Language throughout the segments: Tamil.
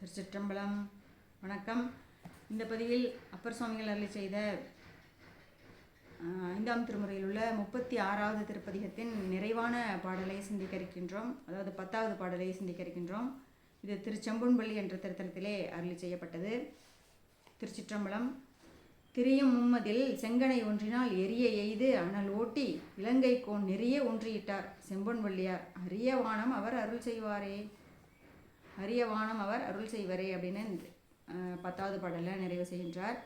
திருச்சிற்றம்பலம். வணக்கம். இந்த பதிவில் அப்பர் சுவாமிகள் அருளி செய்த ஐந்தாம் திருமுறையில் உள்ள முப்பத்தி ஆறாவது திருப்பதிகத்தின் நிறைவான பாடலை சிந்திக்க இருக்கின்றோம் அதாவது பத்தாவது பாடலை சிந்திக்க இருக்கின்றோம் இது திருச்செம்பொன்பள்ளி என்ற திருத்தலத்திலே அருளி செய்யப்பட்டது. திருச்சிற்றம்பலம். திரியும் மும்மதில் செங்கனை ஒன்றினால் எரிய எய்து அனல் ஓட்டி இலங்கை கோன் நெறிய ஒன்றியிட்டார். செம்பொன்வள்ளியார் அரிய வானம் அவர் அருள் செய்வாரே. அரியவானம் அவர் அருள் செய்வரே அப்படின்னு பத்தாவது பாடலில் நிறைவு செய்கின்றார்.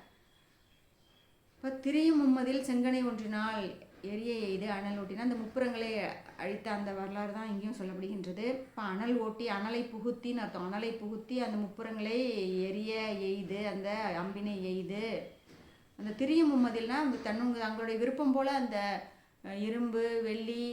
இப்போ திரியும் மும்மதில் செங்கனை ஒன்றினால் எரிய எய்து அனல் ஓட்டினா அந்த முப்புறங்களை அழித்த அந்த வரலாறு தான் இங்கேயும் சொல்லப்படுகின்றது. இப்போ அனல் ஓட்டி அனலை புகுத்தின்னு அர்த்தம் அனலை புகுத்தி அந்த முப்புறங்களை எரிய எய்து அந்த அம்பினை எய்து. அந்த திரியும் மும்மதில்னா அந்த தன்னுங்க தங்களுடைய விருப்பம் போல் அந்த இரும்பு வெள்ளி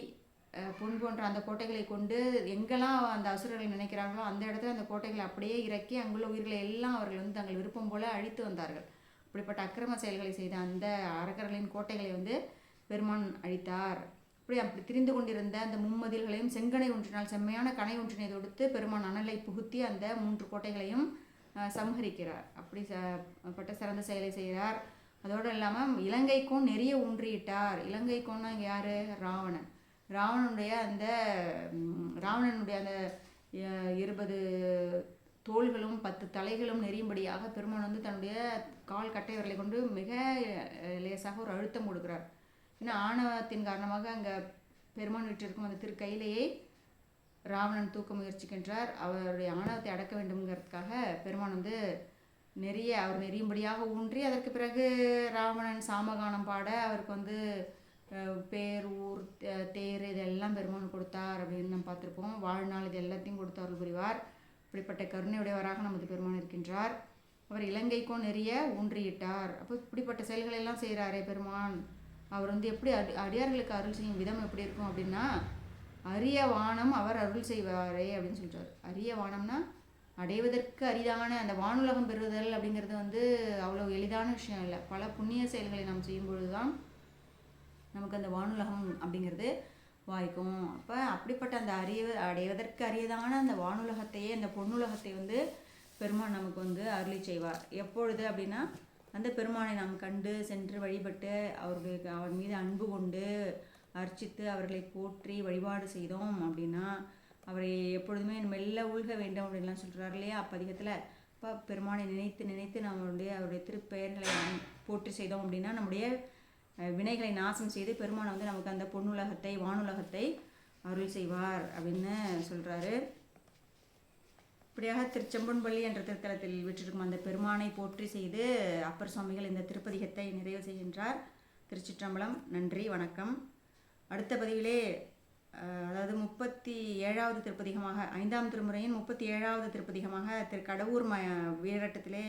பொன் போன்ற அந்த கோட்டைகளை கொண்டு எங்கெல்லாம் அந்த அசுரர்கள் நினைக்கிறாங்களோ அந்த இடத்துல அந்த கோட்டைகளை அப்படியே இறக்கி அங்குள்ள உயிர்களை எல்லாம் அவர்கள் வந்து தங்கள் விருப்பம் போல அழித்து வந்தார்கள். அப்படிப்பட்ட அக்கிரம செயல்களை செய்த அந்த அரக்கர்களின் கோட்டைகளை வந்து பெருமான் அழித்தார். அப்படி அப்படி திரிந்து கொண்டிருந்த அந்த மும்மதில்களையும் செங்கனை ஒன்றினால் செம்மையான கனை ஒன்றினை தொடுத்து பெருமான் அனலை புகுத்தி அந்த மூன்று கோட்டைகளையும் சம்ஹரிக்கிறார். அப்படி ச- பட்ட சிறந்த செயலை செய்கிறார். அதோடு இல்லாமல் இலங்கைக்கும் நெறிய ஊன்றியிட்டார். இலங்கைக்கும்னா இங்கே யார்? ராவணன். ராவணனுடைய அந்த ராவணனுடைய அந்த இருபது தோள்களும் பத்து தலைகளும் நெறியும்படியாக பெருமான் வந்து தன்னுடைய கால் கட்டைவர்களை கொண்டு மிக லேசாக ஒரு அழுத்தம் கொடுக்கிறார். ஏன்னா ஆணவத்தின் காரணமாக அங்கே பெருமான் வீட்டிற்கும் அந்த திருக்கையிலேயே ராவணன் தூக்க முயற்சிக்கின்றார். அவருடைய ஆணவத்தை அடக்க வேண்டும்ங்கிறதுக்காக பெருமான் வந்து நெறிய அவர் நெறியும்படியாக ஊன்றி அதற்கு பிறகு ராவணன் சாமகானம் பாட அவருக்கு வந்து பேர் ஊர் தேர் இதெல்லாம் பெருமான் கொடுத்தார் அப்படின்னு நம்ம பார்த்துருப்போம். வாழ்நாள் இது எல்லாத்தையும் கொடுத்தார் புரிவார். இப்படிப்பட்ட கருணையுடையவராக நமது பெருமான் இருக்கின்றார். அவர் இலங்கைக்கும் நிறைய ஊன்றியிட்டார். அப்போ இப்படிப்பட்ட செயல்களை எல்லாம் செய்கிறாரே பெருமான். அவர் வந்து எப்படி அடி அடியார்களுக்கு அருள் செய்யும் விதம் எப்படி இருக்கும் அப்படின்னா அரிய வானம் அவர் அருள் செய்வாரே அப்படின்னு சொல்கிறார் அரிய வானம்னா அடைவதற்கு அரிதான அந்த வானுலகம் பெறுதல் அப்படிங்கிறது வந்து அவ்வளோ எளிதான விஷயம் இல்லை. பல புண்ணிய செயல்களை நாம் செய்யும் பொழுது தான் நமக்கு அந்த வானுலகம் அப்படிங்கிறது வாய்க்கும். அப்போ அப்படிப்பட்ட அந்த அறிய அடைவதற்கு அரியதான அந்த வானுலகத்தையே அந்த பொன்னுலகத்தை வந்து பெருமான் நமக்கு வந்து அருளி செய்வார். எப்பொழுது அப்படின்னா அந்த பெருமானை நாம் கண்டு சென்று வழிபட்டு அவர்களுக்கு அவர் மீது அன்பு கொண்டு அர்ச்சித்து அவர்களை போற்றி வழிபாடு செய்தோம் அப்படின்னா அவரை எப்பொழுதுமே மெல்ல உள்க வேண்டும் அப்படின்லாம் சொல்கிறார் இல்லையா அப்பதிகத்தில். அப்போ பெருமானை நினைத்து நினைத்து நம்மளுடைய அவருடைய திருப்பெயர்களை போற்றி செய்தோம் அப்படின்னா நம்முடைய வினைகளை நாசம் செய்து பெருமானை வந்து நமக்கு அந்த பொன்னுலகத்தை வானுலகத்தை அருள் செய்வார் அப்படின்னு சொல்கிறாரு இப்படியாக திருச்செம்பன்பள்ளி என்ற திருத்தலத்தில் விற்றிருக்கும் அந்த பெருமானை போற்றி செய்து அப்பர் சுவாமிகள் இந்த திருப்பதிகத்தை நிறைவு செய்கின்றார். திருச்சிற்றம்பலம் நன்றி வணக்கம். அடுத்த பதிவிலே அதாவது முப்பத்தி ஏழாவது திருப்பதிகமாக ஐந்தாம் திருமுறையின் முப்பத்தி ஏழாவது திருப்பதிகமாக திரு கடவுர் ம வீரட்டத்திலே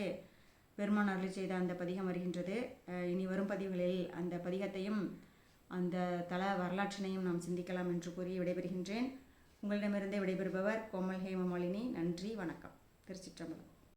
பெருமான் அருளி செய்த அந்த பதிகம் வருகின்றது. இனி வரும் பதிவுகளில் அந்த பதிகத்தையும் அந்த தல வரலாற்றினையும் நாம் சிந்திக்கலாம் என்று கூறி விடைபெறுகின்றேன். உங்களிடமிருந்து விடைபெறுபவர் கோமல் ஹேமமாலினி நன்றி வணக்கம். திருச்சிற்றம்பலம்.